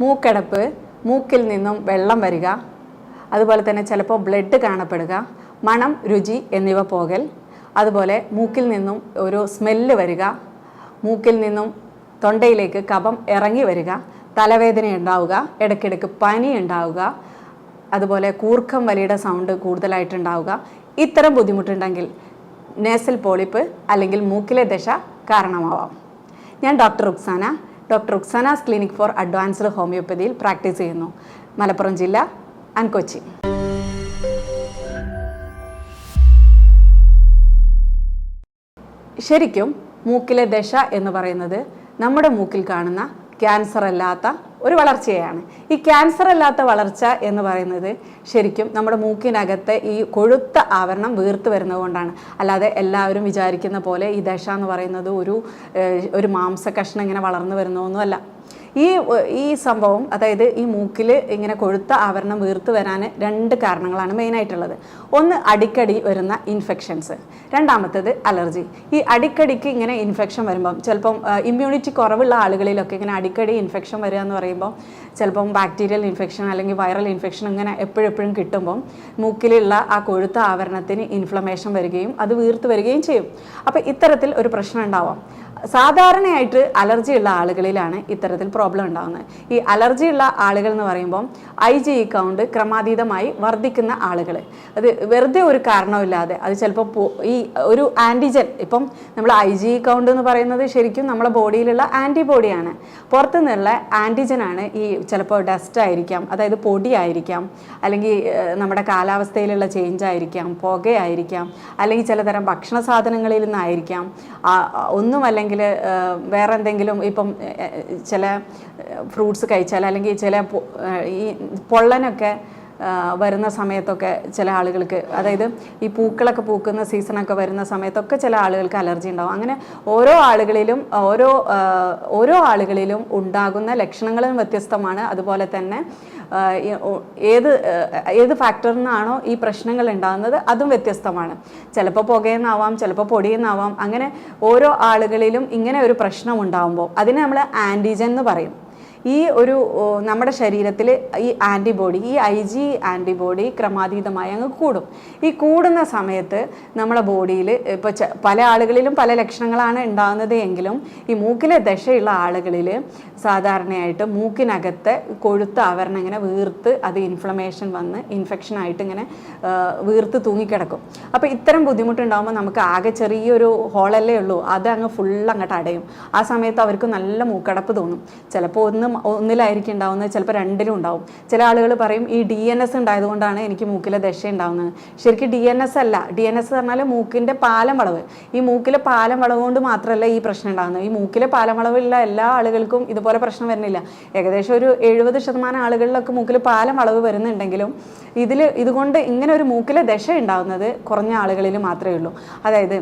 മൂക്കടപ്പ് മൂക്കിൽ നിന്നും വെള്ളം വരിക അതുപോലെ തന്നെ ചിലപ്പോൾ ബ്ലഡ് കാണപ്പെടുക മണം രുചി എന്നിവ പോകൽ അതുപോലെ മൂക്കിൽ നിന്നും ഒരു സ്മെല്ല് വരിക മൂക്കിൽ നിന്നും തൊണ്ടയിലേക്ക് കഫം ഇറങ്ങി വരിക തലവേദന ഉണ്ടാവുക ഇടയ്ക്കിടയ്ക്ക് പനി ഉണ്ടാവുക അതുപോലെ കൂർക്കം വലിയുടെ സൗണ്ട് കൂടുതലായിട്ടുണ്ടാവുക ഇത്തരം ബുദ്ധിമുട്ടുണ്ടെങ്കിൽ നേസൽ പോളിപ്പ് അല്ലെങ്കിൽ മൂക്കിലെ ദശ കാരണമാവാം. ഞാൻ doctor Ruksana doctor Ruksana's clinic for advanced ഹോമിയോപ്പതിയിൽ practice ചെയ്യുന്നു. മലപ്പുറം ജില്ല ആൻഡ് കൊച്ചി ശരിക്കും മൂക്കിലെ ദശ എന്ന് പറയുന്നത് നമ്മുടെ മൂക്കിൽ കാണുന്ന ക്യാൻസർ അല്ലാത്ത ഒരു വളർച്ചയാണ്. ഈ ക്യാൻസർ അല്ലാത്ത വളർച്ച എന്ന് പറയുന്നത് ശരിക്കും നമ്മുടെ മൂക്കിനകത്തെ ഈ കൊഴുത്ത ആവരണം വീർത്ത് വരുന്നതുകൊണ്ടാണ് അല്ലാതെ എല്ലാവരും വിചാരിക്കുന്ന പോലെ ഈ ദശ എന്ന് പറയുന്നത് ഒരു ഒരു മാംസ കഷ്ണം ഇങ്ങനെ വളർന്നു വരുന്നതൊന്നുമല്ല. ഈ ഈ സംഭവം അതായത് ഈ മൂക്കിൽ ഇങ്ങനെ കൊഴുത്ത ആവരണം വീർത്ത് വരാൻ രണ്ട് കാരണങ്ങളാണ് മെയിനായിട്ടുള്ളത് ഒന്ന് അടിക്കടി വരുന്ന ഇൻഫെക്ഷൻസ് രണ്ടാമത്തേത് അലർജി ഈ അടിക്കടിക്ക് ഇങ്ങനെ ഇൻഫെക്ഷൻ വരുമ്പം ചിലപ്പം ഇമ്മ്യൂണിറ്റി കുറവുള്ള ആളുകളിലൊക്കെ ഇങ്ങനെ അടിക്കടി ഇൻഫെക്ഷൻ വരിക എന്ന് പറയുമ്പോൾ ചിലപ്പം ബാക്ടീരിയൽ ഇൻഫെക്ഷൻ അല്ലെങ്കിൽ വൈറൽ ഇൻഫെക്ഷൻ ഇങ്ങനെ എപ്പോഴെപ്പോഴും കിട്ടുമ്പം മൂക്കിലുള്ള ആ കൊഴുത്ത ആവരണത്തിന് ഇൻഫ്ലമേഷൻ വരികയും അത് വീർത്ത് വരികയും ചെയ്യും. അപ്പോൾ ഇത്തരത്തിൽ ഒരു പ്രശ്നം ഉണ്ടാവാം. സാധാരണയായിട്ട് അലർജി ഉള്ള ആളുകളിലാണ് ഇത്തരത്തിൽ പ്രോബ്ലം ഉണ്ടാകുന്നത് ഈ അലർജി ഉള്ള ആളുകൾ എന്ന് പറയുമ്പോൾ ഐ ജി ഇ കൗണ്ട് ക്രമാതീതമായി വർദ്ധിക്കുന്ന ആളുകൾ. അത് വെറുതെ ഒരു കാരണമില്ലാതെ അത് ചിലപ്പോൾ ഈ ഒരു ആന്റിജൻ ഇപ്പം നമ്മൾ ഐ ജി ഇ കൗണ്ട് എന്ന് പറയുന്നത് ശരിക്കും നമ്മുടെ ബോഡിയിലുള്ള ആന്റിബോഡിയാണ് പുറത്തു നിന്നുള്ള ആന്റിജനാണ് ഈ ചിലപ്പോൾ ഡസ്റ്റ് ആയിരിക്കാം അതായത് പൊടിയായിരിക്കാം അല്ലെങ്കിൽ നമ്മുടെ കാലാവസ്ഥയിലുള്ള ചേഞ്ച് ആയിരിക്കാം പുകയായിരിക്കാം അല്ലെങ്കിൽ ചിലതരം ഭക്ഷണ സാധനങ്ങളിൽ നിന്നായിരിക്കാം ഒന്നുമല്ലെങ്കിൽ അല്ലെങ്കിൽ വേറെ എന്തെങ്കിലും ഇപ്പം ചില ഫ്രൂട്ട്സ് കഴിച്ചാൽ അല്ലെങ്കിൽ ചില ഈ പൊള്ളനൊക്കെ വരുന്ന സമയത്തൊക്കെ ചില ആളുകൾക്ക് അതായത് ഈ പൂക്കളൊക്കെ പൂക്കുന്ന സീസണൊക്കെ വരുന്ന സമയത്തൊക്കെ ചില ആളുകൾക്ക് അലർജി ഉണ്ടാവും. അങ്ങനെ ഓരോ ആളുകളിലും ഓരോ ഓരോ ആളുകളിലും ഉണ്ടാകുന്ന ലക്ഷണങ്ങളും വ്യത്യസ്തമാണ്. അതുപോലെ തന്നെ ഏത് ഏത് ഫാക്ടറിൽ നിന്നാണോ ഈ പ്രശ്നങ്ങൾ ഉണ്ടാകുന്നത് അതും വ്യത്യസ്തമാണ്. ചിലപ്പോൾ പുകയെന്നാവാം ചിലപ്പോൾ പൊടിയെന്നാവാം. അങ്ങനെ ഓരോ ആളുകളിലും ഇങ്ങനെ ഒരു പ്രശ്നം ഉണ്ടാകുമ്പോൾ അതിനെ നമ്മൾ ആന്റിജൻ എന്ന് പറയും. ഈ ഒരു നമ്മുടെ ശരീരത്തിൽ ഈ ആന്റിബോഡി ഈ ഐ ജി ആന്റിബോഡി ക്രമാതീതമായി അങ്ങ് കൂടും. ഈ കൂടുന്ന സമയത്ത് നമ്മുടെ ബോഡിയിൽ ഇപ്പോൾ പല ആളുകളിലും പല ലക്ഷണങ്ങളാണ് ഉണ്ടാകുന്നത് എങ്കിലും ഈ മൂക്കിലെ ദശയുള്ള ആളുകളിൽ സാധാരണയായിട്ട് മൂക്കിനകത്തെ കൊഴുത്ത ആവരണം ഇങ്ങനെ വീർത്ത് അത് ഇൻഫ്ലമേഷൻ വന്ന് ഇൻഫെക്ഷൻ ആയിട്ട് ഇങ്ങനെ വീർത്ത് തൂങ്ങിക്കിടക്കും. അപ്പോൾ ഇത്തരം ബുദ്ധിമുട്ടുണ്ടാകുമ്പോൾ നമുക്ക് ആകെ ചെറിയൊരു ഹോളല്ലേ ഉള്ളൂ. അത് അങ്ങ് ഫുൾ അങ്ങോട്ട് അടയും. ആ സമയത്ത് അവർക്ക് നല്ല മൂക്കടപ്പ് തോന്നും. ചിലപ്പോൾ ഒന്ന് ഒന്നിലായിരിക്കും ഉണ്ടാവുന്നത് ചിലപ്പോൾ രണ്ടിലും ഉണ്ടാവും. ചില ആളുകൾ പറയും ഈ ഡി എൻ എസ് ഉണ്ടായതുകൊണ്ടാണ് എനിക്ക് മൂക്കിലെ ദശ ഉണ്ടാവുന്നത് ശരിക്കും ഡി എൻ എസ് അല്ല. ഡി എൻ എസ് പറഞ്ഞാൽ മൂക്കിന്റെ പാലം വളവ് ഈ മൂക്കിലെ പാലം വളവ് കൊണ്ട് മാത്രമല്ല ഈ പ്രശ്നം ഉണ്ടാകുന്നത് ഈ മൂക്കിലെ പാലം വളവുള്ള എല്ലാ ആളുകൾക്കും ഇതുപോലെ പ്രശ്നം വരുന്നില്ല. ഏകദേശം ഒരു എഴുപത് ശതമാനം ആളുകളിലൊക്കെ മൂക്കിൽ പാലം വളവ് വരുന്നുണ്ടെങ്കിലും ഇതിൽ ഇതുകൊണ്ട് ഇങ്ങനെ ഒരു മൂക്കിലെ ദശ ഉണ്ടാകുന്നത് കുറഞ്ഞ ആളുകളിൽ മാത്രമേ ഉള്ളൂ. അതായത്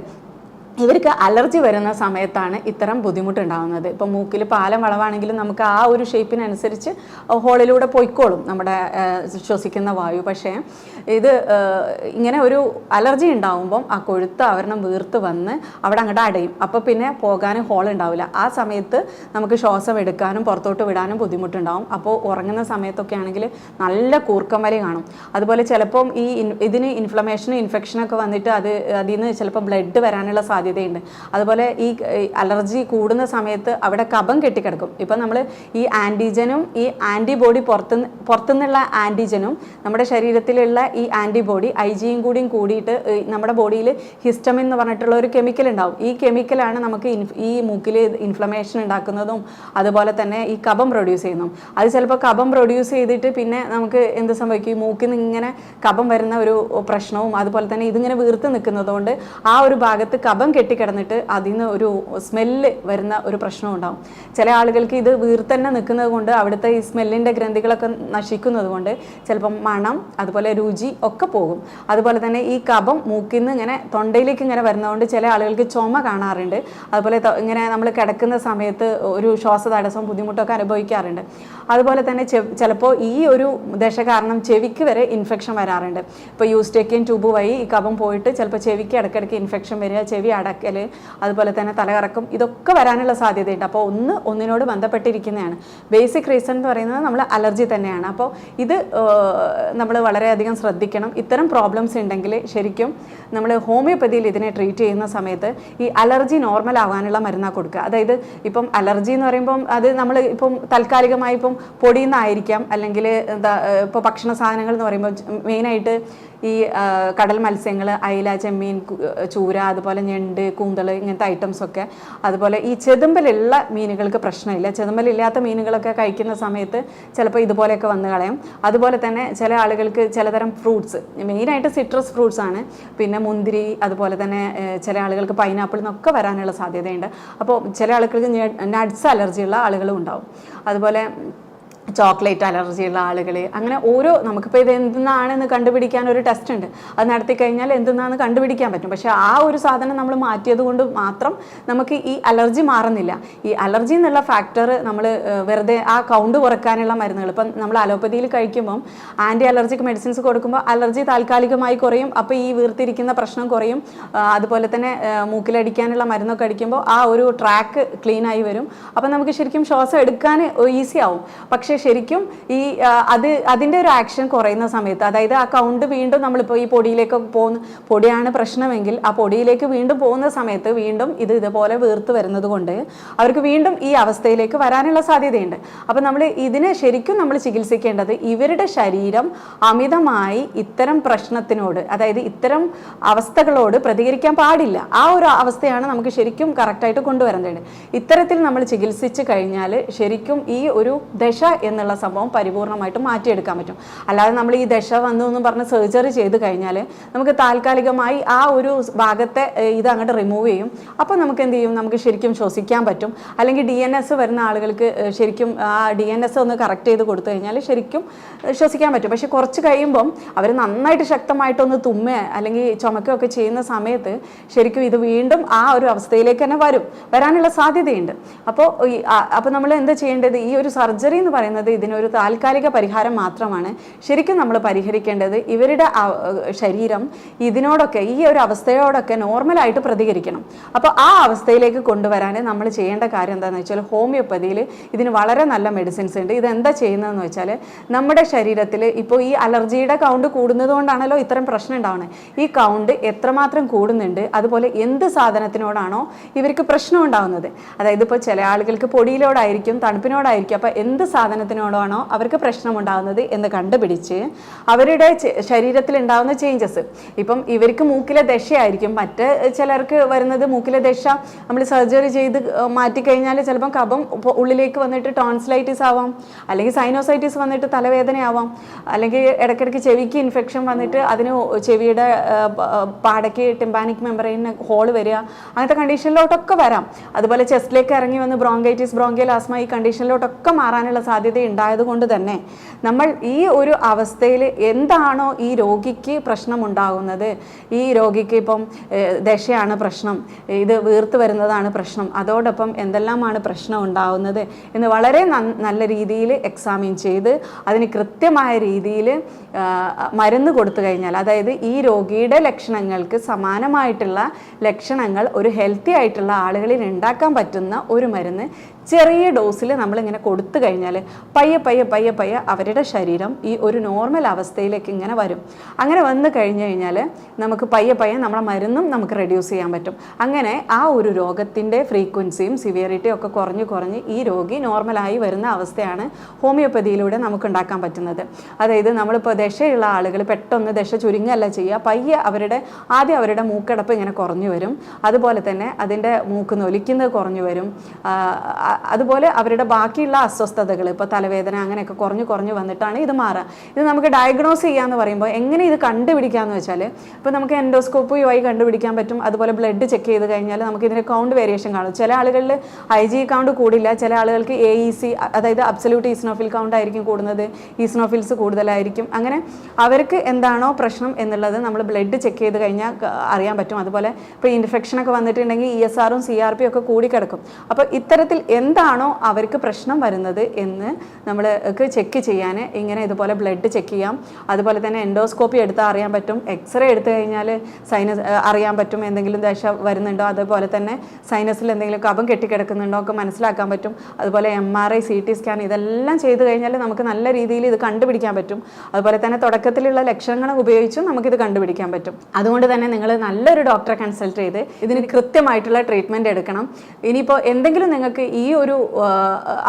ഇവർക്ക് അലർജി വരുന്ന സമയത്താണ് ഇത്തരം ബുദ്ധിമുട്ടുണ്ടാകുന്നത് ഇപ്പം മൂക്കിൽ പാലം വളവാണെങ്കിലും നമുക്ക് ആ ഒരു ഷേപ്പിനനുസരിച്ച് ഹോളിലൂടെ പൊയ്ക്കോളും നമ്മുടെ ശ്വസിക്കുന്ന വായു. പക്ഷേ ഇത് ഇങ്ങനെ ഒരു അലർജി ഉണ്ടാവുമ്പം ആ കൊഴുത്ത ആവരണം വീർത്ത് വന്ന് അവിടെ അങ്ങോട്ട് അടയും. അപ്പോൾ പിന്നെ പോകാനും ഹോൾ ഉണ്ടാവില്ല. ആ സമയത്ത് നമുക്ക് ശ്വാസം എടുക്കാനും പുറത്തോട്ട് വിടാനും ബുദ്ധിമുട്ടുണ്ടാവും. അപ്പോൾ ഉറങ്ങുന്ന സമയത്തൊക്കെ ആണെങ്കിൽ നല്ല കൂർക്കം വലി കാണും. അതുപോലെ ചിലപ്പം ഈ ഇതിന് ഇൻഫ്ലമേഷനും ഇൻഫെക്ഷനൊക്കെ വന്നിട്ട് അത് അതിൽ നിന്ന് ചിലപ്പോൾ ബ്ലഡ് വരാനുള്ള സാധ്യതയുണ്ട്. അതുപോലെ ഈ അലർജി കൂടുന്ന സമയത്ത് അവിടെ കഫം കെട്ടിക്കിടക്കും. ഇപ്പം നമ്മൾ ഈ ആന്റിജനും ഈ ആന്റിബോഡി പുറത്തു പുറത്തുനിന്നുള്ള ആന്റിജനും നമ്മുടെ ശരീരത്തിലുള്ള ഈ ആന്റിബോഡി ഐ ജിയും കൂടിയും കൂടിയിട്ട് നമ്മുടെ ബോഡിയിൽ ഹിസ്റ്റം എന്ന് പറഞ്ഞിട്ടുള്ള ഒരു കെമിക്കൽ ഉണ്ടാവും. ഈ കെമിക്കലാണ് നമുക്ക് ഈ മൂക്കിൽ ഇൻഫ്ലമേഷൻ ഉണ്ടാക്കുന്നതും അതുപോലെ തന്നെ ഈ കഫം പ്രൊഡ്യൂസ് ചെയ്യുന്നു അത് ചിലപ്പോൾ കഫം പ്രൊഡ്യൂസ് ചെയ്തിട്ട് പിന്നെ നമുക്ക് എന്ത് സംഭവിക്കും? ഈ മൂക്കിൽ നിന്ന് ഇങ്ങനെ കഫം വരുന്ന ഒരു പ്രശ്നവും അതുപോലെ തന്നെ ഇതിങ്ങനെ വീർത്ത് നിൽക്കുന്നതുകൊണ്ട് ആ ഒരു ഭാഗത്ത് കഫം കെട്ടിക്കിടന്നിട്ട് അതിൽ നിന്ന് ഒരു സ്മെല്ല് വരുന്ന ഒരു പ്രശ്നം ഉണ്ടാവും. ചില ആളുകൾക്ക് ഇത് വീർത്തന്നെ നിൽക്കുന്നത് കൊണ്ട് അവിടുത്തെ ഈ സ്മെല്ലിന്റെ ഗ്രന്ഥികളൊക്കെ നശിക്കുന്നത് കൊണ്ട് ചിലപ്പം മണം അതുപോലെ രുചി ഒക്കെ പോകും. അതുപോലെ തന്നെ ഈ കഫം മൂക്കിൽ നിന്ന് ഇങ്ങനെ തൊണ്ടയിലേക്ക് ഇങ്ങനെ വരുന്നതുകൊണ്ട് ചില ആളുകൾക്ക് ചുമ കാണാറുണ്ട്. അതുപോലെ ഇങ്ങനെ നമ്മൾ കിടക്കുന്ന സമയത്ത് ഒരു ശ്വാസതടസ്സം ബുദ്ധിമുട്ടൊക്കെ അനുഭവിക്കാറുണ്ട്. അതുപോലെ തന്നെ ചിലപ്പോൾ ഈ ഒരു ദശ കാരണം ചെവിക്ക് വരെ ഇൻഫെക്ഷൻ വരാറുണ്ട്. ഇപ്പോൾ യൂസ്റ്റേക്കിയൻ ട്യൂബ് വഴി ഈ കഫം പോയിട്ട് ചിലപ്പോൾ ചെവിക്ക് ഇടയ്ക്കിടയ്ക്ക് ഇൻഫെക്ഷൻ വരിക ചെവി അട കിടക്കൽ അതുപോലെ തന്നെ തലകറക്കം ഇതൊക്കെ വരാനുള്ള സാധ്യതയുണ്ട്. അപ്പോൾ ഒന്ന് ഒന്നിനോട് ബന്ധപ്പെട്ടിരിക്കുന്നതാണ്. ബേസിക് റീസൺ എന്ന് പറയുന്നത് നമ്മൾ അലർജി തന്നെയാണ്. അപ്പോൾ ഇത് നമ്മൾ വളരെയധികം ശ്രദ്ധിക്കണം. ഇത്തരം പ്രോബ്ലംസ് ഉണ്ടെങ്കിൽ ശരിക്കും നമ്മൾ ഹോമിയോപ്പതിയിൽ ഇതിനെ ട്രീറ്റ് ചെയ്യുന്ന സമയത്ത് ഈ അലർജി നോർമൽ ആവാനുള്ള മരുന്നാണ് കൊടുക്കുക. അതായത് ഇപ്പം അലർജി എന്ന് പറയുമ്പം അത് നമ്മൾ ഇപ്പം താൽക്കാലികമായി ഇപ്പം പൊടിയിൽ നിന്നായിരിക്കാം. അല്ലെങ്കിൽ എന്താ ഇപ്പോൾ ഭക്ഷണ സാധനങ്ങൾ എന്ന് പറയുമ്പോൾ മെയിനായിട്ട് ഈ കടൽ മത്സ്യങ്ങൾ അയില ചെമ്മീൻ ചൂര അതുപോലെ ഞണ്ട് കൂന്തൾ ഇങ്ങനത്തെ ഐറ്റംസ് ഒക്കെ. അതുപോലെ ഈ ചെതുമ്പലുള്ള മീനുകൾക്ക് പ്രശ്നമില്ല. ചെതുമ്പലില്ലാത്ത മീനുകളൊക്കെ കഴിക്കുന്ന സമയത്ത് ചിലപ്പോൾ ഇതുപോലെയൊക്കെ വന്ന് കളയും. അതുപോലെ തന്നെ ചില ആളുകൾക്ക് ചിലതരം ഫ്രൂട്ട്സ് മെയിനായിട്ട് സിട്രസ് ഫ്രൂട്ട്സ് ആണ്. പിന്നെ മുന്തിരി അതുപോലെ തന്നെ ചില ആളുകൾക്ക് പൈനാപ്പിൾ എന്നൊക്കെ വരാനുള്ള സാധ്യതയുണ്ട്. അപ്പോൾ ചില ആളുകൾക്ക് നട്ട്സ് അലർജിയുള്ള ആളുകളും ഉണ്ടാവും. അതുപോലെ ചോക്ലേറ്റ് അലർജിയുള്ള ആളുകൾ അങ്ങനെ ഓരോ നമുക്കിപ്പോൾ ഇത് എന്തെന്നാണെന്ന് കണ്ടുപിടിക്കാൻ ഒരു ടെസ്റ്റ് ഉണ്ട്. അത് നടത്തി കഴിഞ്ഞാൽ എന്തെന്നാന്ന് കണ്ടുപിടിക്കാൻ പറ്റും. പക്ഷേ ആ ഒരു സാധനം നമ്മൾ മാറ്റിയത് കൊണ്ട് മാത്രം നമുക്ക് ഈ അലർജി മാറുന്നില്ല. ഈ അലർജി എന്നുള്ള ഫാക്ടർ നമ്മൾ വെറുതെ ആ കൗണ്ട് കുറക്കാനുള്ള മരുന്നുകൾ. ഇപ്പം നമ്മൾ അലോപ്പതിയിൽ കഴിക്കുമ്പം ആന്റി അലർജിക് മെഡിസിൻസ് കൊടുക്കുമ്പോൾ അലർജി താൽക്കാലികമായി കുറയും. അപ്പോൾ ഈ വീർത്തിരിക്കുന്ന പ്രശ്നം കുറയും. അതുപോലെ തന്നെ മൂക്കിലടിക്കാനുള്ള മരുന്നൊക്കെ അടിക്കുമ്പോൾ ആ ഒരു ട്രാക്ക് ക്ലീൻ ആയി വരും. അപ്പം നമുക്ക് ശരിക്കും ശ്വാസം എടുക്കാൻ ഈസി ആവും. പക്ഷേ ശരിക്കും ഈ അത് അതിന്റെ ഒരു ആക്ഷൻ കുറയുന്ന സമയത്ത് അതായത് ആ കൗണ്ട് വീണ്ടും നമ്മളിപ്പോൾ ഈ പൊടിയിലേക്ക് പോകുന്ന പൊടിയാണ് പ്രശ്നമെങ്കിൽ ആ പൊടിയിലേക്ക് വീണ്ടും പോകുന്ന സമയത്ത് വീണ്ടും ഇത് ഇതുപോലെ വീർത്ത് വരുന്നത് കൊണ്ട് അവർക്ക് വീണ്ടും ഈ അവസ്ഥയിലേക്ക് വരാനുള്ള സാധ്യതയുണ്ട്. അപ്പം നമ്മൾ ഇതിനെ ശരിക്കും നമ്മൾ ചികിത്സിക്കേണ്ടത് ഇവരുടെ ശരീരം അമിതമായി ഇത്തരം പ്രശ്നത്തിനോട് അതായത് ഇത്തരം അവസ്ഥകളോട് പ്രതികരിക്കാൻ പാടില്ല. ആ ഒരു അവസ്ഥയാണ് നമുക്ക് ശരിക്കും കറക്റ്റായിട്ട് കൊണ്ടുവരേണ്ടത്. ഇത്തരത്തിൽ നമ്മൾ ചികിത്സിച്ച് കഴിഞ്ഞാൽ ശരിക്കും ഈ ഒരു ദശ എന്നുള്ള സംഭവം പരിപൂർണമായിട്ട് മാറ്റിയെടുക്കാൻ പറ്റും. അല്ലാതെ നമ്മൾ ഈ ദശ വന്നു എന്ന് പറഞ്ഞ് സർജറി ചെയ്ത് കഴിഞ്ഞാൽ നമുക്ക് താൽക്കാലികമായി ആ ഒരു ഭാഗത്തെ ഇത് അങ്ങോട്ട് റിമൂവ് ചെയ്യും. അപ്പോൾ നമുക്ക് എന്ത് ചെയ്യും? നമുക്ക് ശരിക്കും ശ്വസിക്കാൻ പറ്റും. അല്ലെങ്കിൽ ഡി എൻ എസ് വരുന്ന ആളുകൾക്ക് ശരിക്കും ആ ഡി എൻ എസ് ഒന്ന് കറക്റ്റ് ചെയ്ത് കൊടുത്തു കഴിഞ്ഞാൽ ശരിക്കും ശ്വസിക്കാൻ പറ്റും. പക്ഷെ കുറച്ച് കഴിയുമ്പം അവർ നന്നായിട്ട് ശക്തമായിട്ടൊന്ന് തുമ്മ അല്ലെങ്കിൽ ചുമക്കുകയൊക്കെ ചെയ്യുന്ന സമയത്ത് ശരിക്കും ഇത് വീണ്ടും ആ ഒരു അവസ്ഥയിലേക്ക് തന്നെ വരും. വരാനുള്ള സാധ്യതയുണ്ട്. അപ്പോൾ അപ്പോൾ നമ്മൾ എന്താ ചെയ്യേണ്ടത്? ഈ ഒരു സർജറി എന്ന് പറയുന്നത് ഇതിനൊരു താൽക്കാലിക പരിഹാരം മാത്രമാണ്. ശരിക്കും നമ്മൾ പരിഹരിക്കേണ്ടത് ഇവരുടെ ശരീരം ഇതിനോടൊക്കെ ഈ ഒരു അവസ്ഥയോടൊക്കെ നോർമലായിട്ട് പ്രതികരിക്കണം. അപ്പോൾ ആ അവസ്ഥയിലേക്ക് കൊണ്ടുവരാൻ നമ്മൾ ചെയ്യേണ്ട കാര്യം എന്താണെന്ന് വെച്ചാൽ ഹോമിയോപ്പതിയിൽ ഇതിന് വളരെ നല്ല മെഡിസിൻസ് ഉണ്ട്. ഇതെന്താ ചെയ്യുന്നതെന്ന് വെച്ചാൽ നമ്മുടെ ശരീരത്തിൽ ഇപ്പോൾ ഈ അലർജിയുടെ കൗണ്ട് കൂടുന്നതുകൊണ്ടാണല്ലോ ഇത്തരം പ്രശ്നം ഉണ്ടാവുന്നത്. ഈ കൗണ്ട് എത്രമാത്രം കൂടുന്നുണ്ട് അതുപോലെ എന്ത് സാധനത്തിനോടാണോ ഇവർക്ക് പ്രശ്നം ഉണ്ടാവുന്നത്. അതായത് ഇപ്പോൾ ചില ആളുകൾക്ക് പൊടിയിലോടായിരിക്കും തണുപ്പിനോടായിരിക്കും. അപ്പോൾ എന്ത് സാധനത്തിനോടാണോ അവർക്ക് പ്രശ്നമുണ്ടാകുന്നത് എന്ന് കണ്ടുപിടിച്ച് അവരുടെ ശരീരത്തിൽ ഉണ്ടാകുന്ന ചേഞ്ചസ് ഇപ്പം ഇവർക്ക് മൂക്കിലെ ദശയായിരിക്കും. മറ്റ് ചിലർക്ക് വരുന്നത് മൂക്കിലെ ദശ നമ്മൾ സർജറി ചെയ്ത് മാറ്റിക്കഴിഞ്ഞാൽ ചിലപ്പം കഫം ഉള്ളിലേക്ക് വന്നിട്ട് ടോൺസിലൈറ്റിസ് ആവാം. അല്ലെങ്കിൽ സൈനോസൈറ്റിസ് വന്നിട്ട് തലവേദനയാവാം. അല്ലെങ്കിൽ ഇടയ്ക്കിടയ്ക്ക് ചെവിക്ക് ഇൻഫെക്ഷൻ വന്നിട്ട് അതിന് ചെവിയുടെ പാടയ്ക്ക് ടിമ്പാനിക് മെമ്പറൈന് ഹോൾ വരിക. അങ്ങനത്തെ കണ്ടീഷനിലോട്ടൊക്കെ വരാം. അതുപോലെ ചെസ്റ്റിലേക്ക് ഇറങ്ങി വന്ന് ബ്രോങ്കൈറ്റിസ് ബ്രോങ്കിയൽ ആസ്മ ഈ കണ്ടീഷനിലോട്ടൊക്കെ മാറാനുള്ള സാധ്യത ഉണ്ടായത് കൊണ്ട് തന്നെ നമ്മൾ ഈ ഒരു അവസ്ഥയിൽ എന്താണോ ഈ രോഗിക്ക് പ്രശ്നമുണ്ടാകുന്നത്. ഈ രോഗിക്ക് ഇപ്പം ദശയാണ് പ്രശ്നം ഇത് വീർത്ത് വരുന്നതാണ് പ്രശ്നം അതോടൊപ്പം എന്തെല്ലാമാണ് പ്രശ്നം ഉണ്ടാകുന്നത് എന്ന് വളരെ നല്ല രീതിയിൽ എക്സാമിൻ ചെയ്ത് അതിന് കൃത്യമായ രീതിയിൽ മരുന്ന് കൊടുത്തു കഴിഞ്ഞാൽ അതായത് ഈ രോഗിയുടെ ലക്ഷണങ്ങൾക്ക് സമാനമായിട്ടുള്ള ലക്ഷണങ്ങൾ ഒരു ഹെൽത്തി ആയിട്ടുള്ള ആളുകളിൽ ഉണ്ടാക്കാൻ പറ്റുന്ന ഒരു മരുന്ന് ചെറിയ ഡോസിൽ നമ്മളിങ്ങനെ കൊടുത്തു കഴിഞ്ഞാൽ പയ്യെ പയ്യെ പയ്യെ പയ്യെ അവരുടെ ശരീരം ഈ ഒരു നോർമൽ അവസ്ഥയിലേക്ക് ഇങ്ങനെ വരും. അങ്ങനെ വന്നു കഴിഞ്ഞു കഴിഞ്ഞാൽ നമുക്ക് പയ്യെ പയ്യെ നമ്മളെ മരുന്നും നമുക്ക് റെഡ്യൂസ് ചെയ്യാൻ പറ്റും. അങ്ങനെ ആ ഒരു രോഗത്തിന്റെ ഫ്രീക്വൻസിയും സിവിയറിറ്റിയും ഒക്കെ കുറഞ്ഞ് കുറഞ്ഞ് ഈ രോഗി നോർമലായി വരുന്ന അവസ്ഥയാണ് ഹോമിയോപ്പതിയിലൂടെ നമുക്ക് ഉണ്ടാക്കാൻ പറ്റുന്നത്. അതായത് നമ്മളിപ്പോൾ ദശയുള്ള ആളുകൾ പെട്ടെന്ന് ദശ ചുരുങ്ങല്ല ചെയ്യുക. പയ്യെ അവരുടെ ആദ്യം അവരുടെ മൂക്കടപ്പ് ഇങ്ങനെ കുറഞ്ഞു വരും. അതുപോലെ തന്നെ അതിന്റെ മൂക്ക് നൊലിക്കുന്നത് കുറഞ്ഞു വരും. അതുപോലെ അവരുടെ ബാക്കിയുള്ള അസ്വസ്ഥതകൾ ഇപ്പോൾ തലവേദന അങ്ങനെയൊക്കെ കുറഞ്ഞു കുറഞ്ഞു വന്നിട്ടാണ് ഇത് മാറുക ഇത് നമുക്ക് ഡയഗ്നോസ് ചെയ്യാന്ന് പറയുമ്പോൾ എങ്ങനെ ഇത് കണ്ടുപിടിക്കാന്ന് വെച്ചാൽ ഇപ്പോൾ നമുക്ക് എൻഡോസ്കോപ്പ് വഴി കണ്ടുപിടിക്കാൻ പറ്റും. അതുപോലെ ബ്ലഡ് ചെക്ക് ചെയ്ത് കഴിഞ്ഞാൽ നമുക്ക് ഇതിന്റെ കൗണ്ട് വേരിയേഷൻ കാണും. ചില ആളുകളിൽ ഐ ജി കൗണ്ട് കൂടില്ല. ചില ആളുകൾക്ക് എ ഇ സി അതായത് അബ്സല്യൂട്ട് ഈസ്നോഫിൽ കൗണ്ട് ആയിരിക്കും കൂടുന്നത്. ഈസ്നോഫിൽസ് കൂടുതലായിരിക്കും. അങ്ങനെ അവർക്ക് എന്താണോ പ്രശ്നം എന്നുള്ളത് നമ്മൾ ബ്ലഡ് ചെക്ക് ചെയ്ത് കഴിഞ്ഞാൽ അറിയാൻ പറ്റും. അതുപോലെ ഇപ്പോൾ ഇൻഫെക്ഷനൊക്കെ വന്നിട്ടുണ്ടെങ്കിൽ ഇ എസ് ആറും സി ആർ പി ഒക്കെ കൂടി കിടക്കും അപ്പോൾ ഇത്തരത്തിൽ എന്താണോ അവർക്ക് പ്രശ്നം വരുന്നത് എന്ന് നമ്മൾ ചെക്ക് ചെയ്യാൻ ഇങ്ങനെ ഇതുപോലെ ബ്ലഡ് ചെക്ക് ചെയ്യാം. അതുപോലെ തന്നെ എൻഡോസ്കോപ്പി എടുത്താൽ അറിയാൻ പറ്റും. എക്സ്റേ എടുത്തു കഴിഞ്ഞാൽ സൈനസ് അറിയാൻ പറ്റും എന്തെങ്കിലും ദശ വരുന്നുണ്ടോ. അതുപോലെ തന്നെ സൈനസിൽ എന്തെങ്കിലും കഫം കെട്ടിക്കിടക്കുന്നുണ്ടോ ഒക്കെ മനസ്സിലാക്കാൻ പറ്റും. അതുപോലെ M R I C T scan ഇതെല്ലാം ചെയ്തു കഴിഞ്ഞാൽ നമുക്ക് നല്ല രീതിയിൽ ഇത് കണ്ടുപിടിക്കാൻ പറ്റും. അതുപോലെ തന്നെ തുടക്കത്തിലുള്ള ലക്ഷണങ്ങൾ ഉപയോഗിച്ചും നമുക്കിത് കണ്ടുപിടിക്കാൻ പറ്റും. അതുകൊണ്ട് തന്നെ നിങ്ങൾ നല്ലൊരു ഡോക്ടറെ കൺസൾട്ട് ചെയ്ത് ഇതിന് കൃത്യമായിട്ടുള്ള ട്രീറ്റ്മെന്റ് എടുക്കണം. ഇനിയിപ്പോൾ എന്തെങ്കിലും നിങ്ങൾക്ക് ഈ ഒരു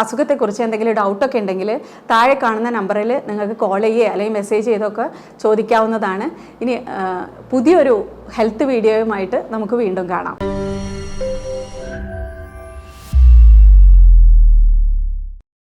അസുഖത്തെക്കുറിച്ച് എന്തെങ്കിലും ഡൗട്ടൊക്കെ ഉണ്ടെങ്കിൽ താഴെ കാണുന്ന നമ്പറിൽ നിങ്ങൾക്ക് കോൾ ചെയ്യുക അല്ലെങ്കിൽ മെസ്സേജ് ചെയ്തൊക്കെ ചോദിക്കാവുന്നതാണ്. ഇനി പുതിയൊരു ഹെൽത്ത് വീഡിയോയുമായിട്ട് നമുക്ക് വീണ്ടും കാണാം.